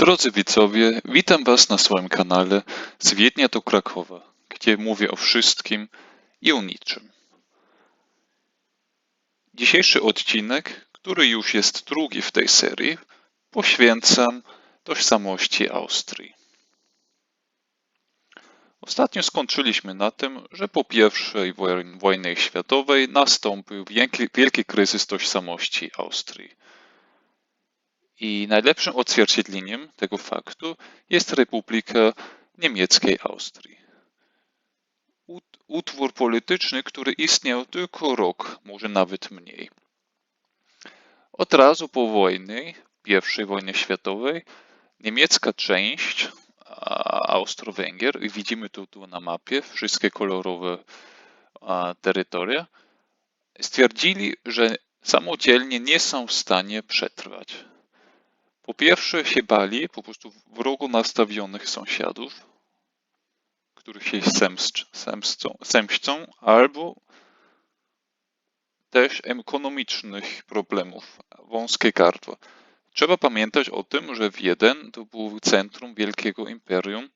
Drodzy widzowie, witam Was na swoim kanale z Wiednia do Krakowa, gdzie mówię o wszystkim i o niczym. Dzisiejszy odcinek, który już jest drugi w tej serii, poświęcam tożsamości Austrii. Ostatnio skończyliśmy na tym, że po I woj- wojnie światowej nastąpił wielki, wielki kryzys tożsamości Austrii. I najlepszym odzwierciedleniem tego faktu jest Republika Niemieckiej Austrii. Ut- Utwór polityczny, który istniał tylko rok, może nawet mniej. Od razu po wojnie, I wojnie światowej, niemiecka część Austro-Węgier, i widzimy to tu na mapie, wszystkie kolorowe terytoria, stwierdzili, że samodzielnie nie są w stanie przetrwać. Po pierwsze się bali po prostu wrogo nastawionych sąsiadów, których się zemszczą, zemszczą, albo też ekonomicznych problemów, wąskie gardła. Trzeba pamiętać o tym, że Wiedeń to był centrum wielkiego imperium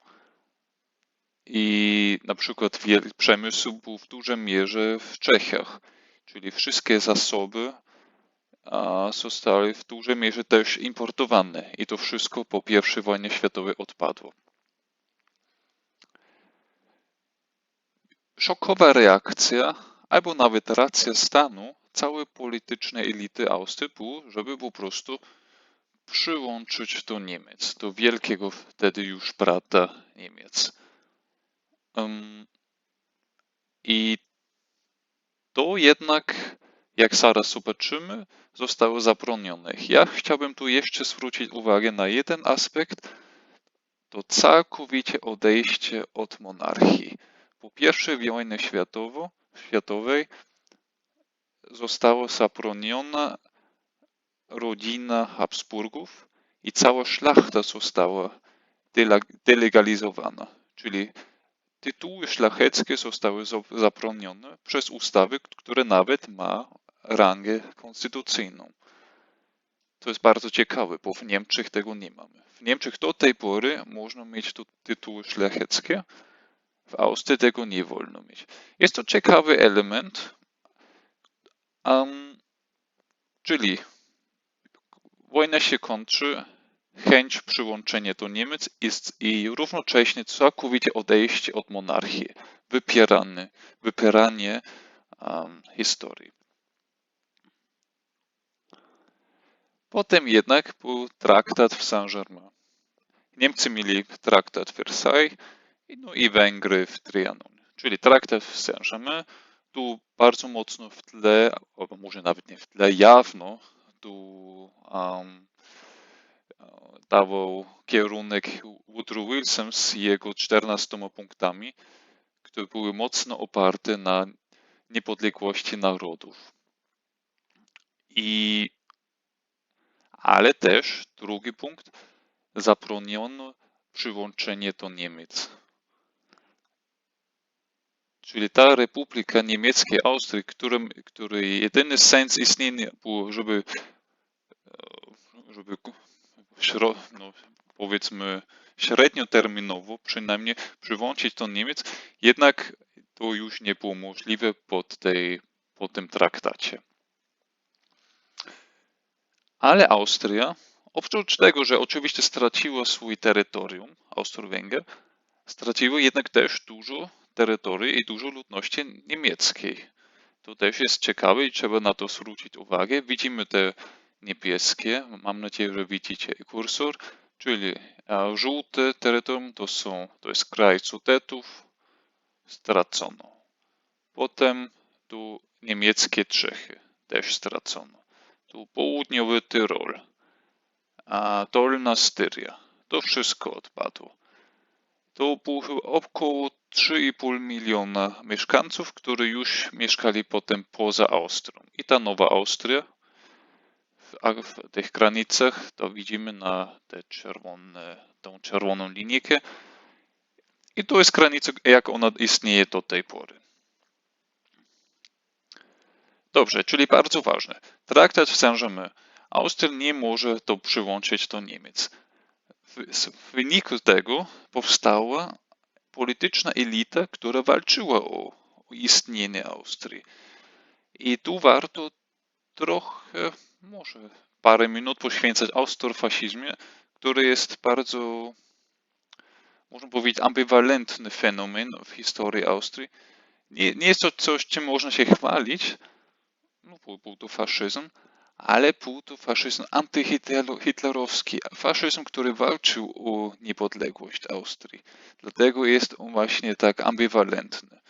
i na przykład przemysł był w dużej mierze w Czechach, czyli wszystkie zasoby zostały w dużej mierze też importowane i to wszystko po I wojnie światowej odpadło. Szokowa reakcja, albo nawet racja stanu całej politycznej elity Austrii żeby po prostu przyłączyć do Niemiec, do wielkiego wtedy już brata Niemiec. Em, I to jednak, jak zaraz zobaczymy, zostało zabronione. Ja chciałbym tu jeszcze zwrócić uwagę na jeden aspekt, to całkowicie odejście od monarchii. Po I wojnie światowej została zabroniona rodzina Habsburgów i cała szlachta została dele- delegalizowana, czyli tytuły szlacheckie zostały zo- zabronione przez ustawy, które nawet ma rangę konstytucyjną. To jest bardzo ciekawe, bo w Niemczech tego nie mamy. W Niemczech do tej pory można mieć tu tytuły szlacheckie, w Austrii tego nie wolno mieć. Jest to ciekawy element, em, czyli wojna się kończy, chęć przyłączenia do Niemiec jest i równocześnie całkowicie odejście od monarchii, wypieranie, wypieranie em, historii. Potem jednak był traktat w Saint-Germain. Niemcy mieli traktat w Versailles no i Węgry w Trianon. Czyli traktat w Saint-Germain tu bardzo mocno w tle, albo może nawet nie w tle, jawno tu um, dawał kierunek Woodrow Wilson z jego 14 punktami, które były mocno oparte na niepodległości narodów. I ale też drugi punkt, zabroniono przyłączenie do Niemiec. Czyli ta Republika Niemieckiej Austrii, którym, której jedyny sens istnienia był, żeby, żeby no, powiedzmy średnioterminowo przynajmniej przyłączyć do Niemiec, jednak to już nie było możliwe pod, tej, po tym traktacie. Ale Austria, oprócz tego, że oczywiście straciła swój terytorium, Austro-Węgier, straciła jednak też dużo terytorium i dużo ludności niemieckiej. To też jest ciekawe i trzeba na to zwrócić uwagę. Widzimy te niebieskie, mam nadzieję, że widzicie kursor, czyli żółte terytorium to, są, to jest kraj Sudetów, stracono. Potem tu niemieckie Czechy, też stracono tu południowy Tyrol, a Dolna Styria. To wszystko odpadło. To było około 3,5 miliona mieszkańców, którzy już mieszkali potem poza Austrią. I ta Nowa Austria, w, tych granicach, to widzimy na te czerwone, tą czerwoną linijkę. I to jest granica, jak ona istnieje do tej pory. Dobrze, czyli bardzo ważne. Traktat w Saint-Germain. Austria nie może to przyłączyć do Niemiec. w, wyniku tego powstała polityczna elita, która walczyła o, istnienie Austrii. I tu warto trochę, może parę minut poświęcać austrofasizmie, który jest bardzo, można powiedzieć, ambiwalentny fenomen w historii Austrii. Nie, nie jest to coś, czym można się chwalić, był to faszyzm, ale był to faszyzm antyhitlerowski, faszyzm, który walczył o niepodległość Austrii. Dlatego jest on właśnie tak ambiwalentny.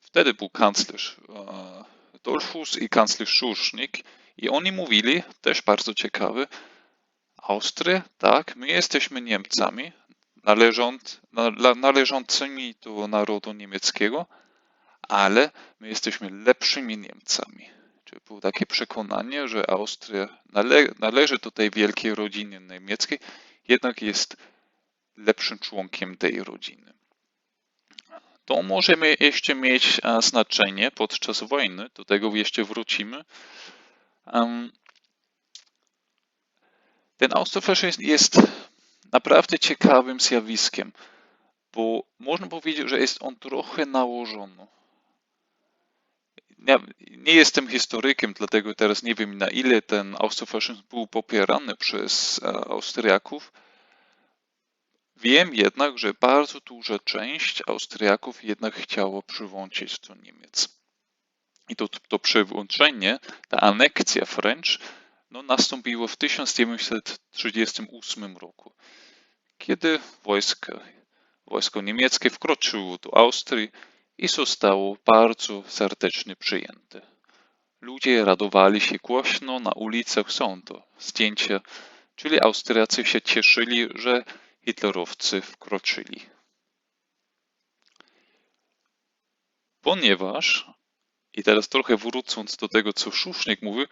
Wtedy był kanclerz e, Dollfuss i kanclerz Szusznik i oni mówili, też bardzo ciekawe, Austria, tak, my jesteśmy Niemcami, należąc, należącymi do narodu niemieckiego, ale my jesteśmy lepszymi Niemcami. Czyli było takie przekonanie, że Austria nale należy do tej wielkiej rodziny niemieckiej, jednak jest lepszym członkiem tej rodziny. To możemy jeszcze mieć znaczenie podczas wojny, do tego jeszcze wrócimy. Ten austrofaszyzm jest naprawdę ciekawym zjawiskiem, bo można powiedzieć, że jest on trochę nałożony. Ja nie jestem historykiem, dlatego teraz nie wiem, na ile ten austrofaszyzm był popierany przez Austriaków. Wiem jednak, że bardzo duża część Austriaków jednak chciała przyłączyć do Niemiec. I to, to przyłączenie, ta aneksja French, no, nastąpiło w 1938 roku, kiedy wojsko, wojsko niemieckie wkroczyło do Austrii i zostało bardzo serdecznie przyjęte. Ludzie radowali się głośno, na ulicach są to zdjęcia, czyli Austriacy się cieszyli, że hitlerowcy wkroczyli. Ponieważ, i teraz trochę wrócąc do tego, co Szusznik mówił,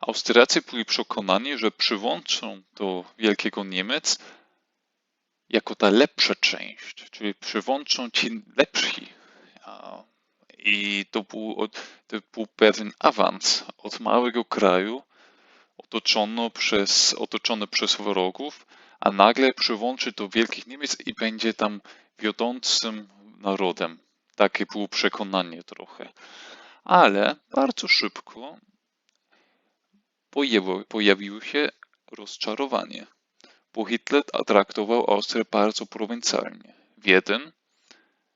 Austriacy byli przekonani, że przywłączą do Wielkiego Niemiec jako ta lepsza część, czyli przywłączą ci lepsi. I to był, to był pewien awans od małego kraju, otoczono przez, otoczony przez wrogów, a nagle przyłączy do Wielkich Niemiec i będzie tam wiodącym narodem. Takie było przekonanie trochę. Ale bardzo szybko pojawiło, pojawiło się rozczarowanie, bo Hitler traktował Austrię bardzo prowincjalnie. Wiedeń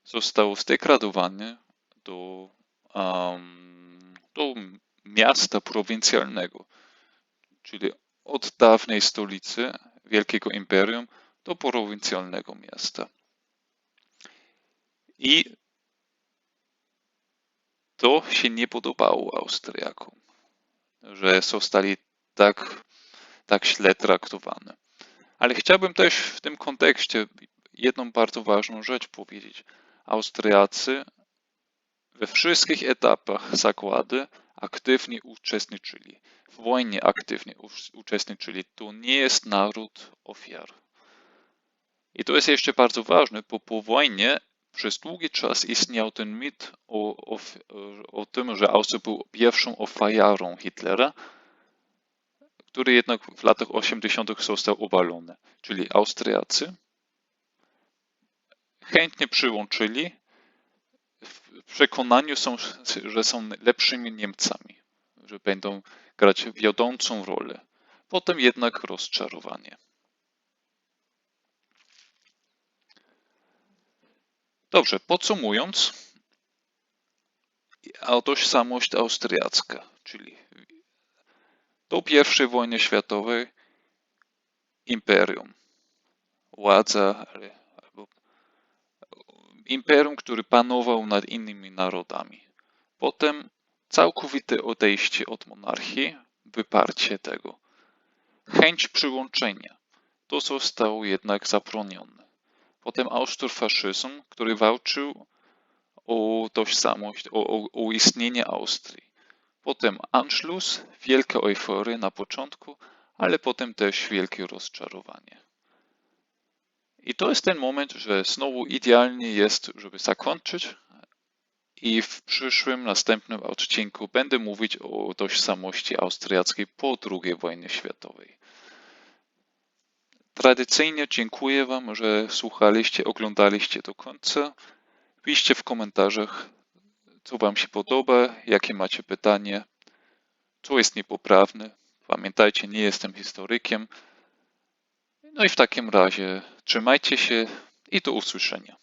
został zdegradowany do, um, do miasta prowincjalnego, czyli od dawnej stolicy Wielkiego Imperium do prowincjalnego miasta. I to się nie podobało Austriakom, że zostali tak, tak źle traktowani. Ale chciałbym też w tym kontekście jedną bardzo ważną rzecz powiedzieć. Austriacy we wszystkich etapach zakłady aktywnie uczestniczyli. W wojnie aktywnie uczestniczyli. To nie jest naród ofiar. I to jest jeszcze bardzo ważne, bo po wojnie przez długi czas istniał ten mit o, o, o tym, że Austria był pierwszą ofiarą Hitlera, który jednak w latach 80. został obalony. Czyli Austriacy chętnie przyłączyli w przekonaniu są, że są lepszymi Niemcami, że będą grać wiodącą rolę. Potem jednak rozczarowanie. Dobrze, podsumując, tożsamość austriacka, czyli do I wojny światowej imperium, władza imperium, który panował nad innymi narodami. Potem całkowite odejście od monarchii, wyparcie tego. Chęć przyłączenia. To zostało jednak zabronione. Potem austrofaszyzm, który walczył o tożsamość, o, o, o istnienie Austrii. Potem Anschluss, wielka euforia na początku, ale potem też wielkie rozczarowanie. I to jest ten moment, że znowu idealnie jest, żeby zakończyć i w przyszłym, następnym odcinku będę mówić o tożsamości austriackiej po II wojnie światowej. Tradycyjnie dziękuję Wam, że słuchaliście, oglądaliście do końca. Piszcie w komentarzach, co Wam się podoba, jakie macie pytanie, co jest niepoprawne. Pamiętajcie, nie jestem historykiem. No i w takim razie trzymajcie się i do usłyszenia.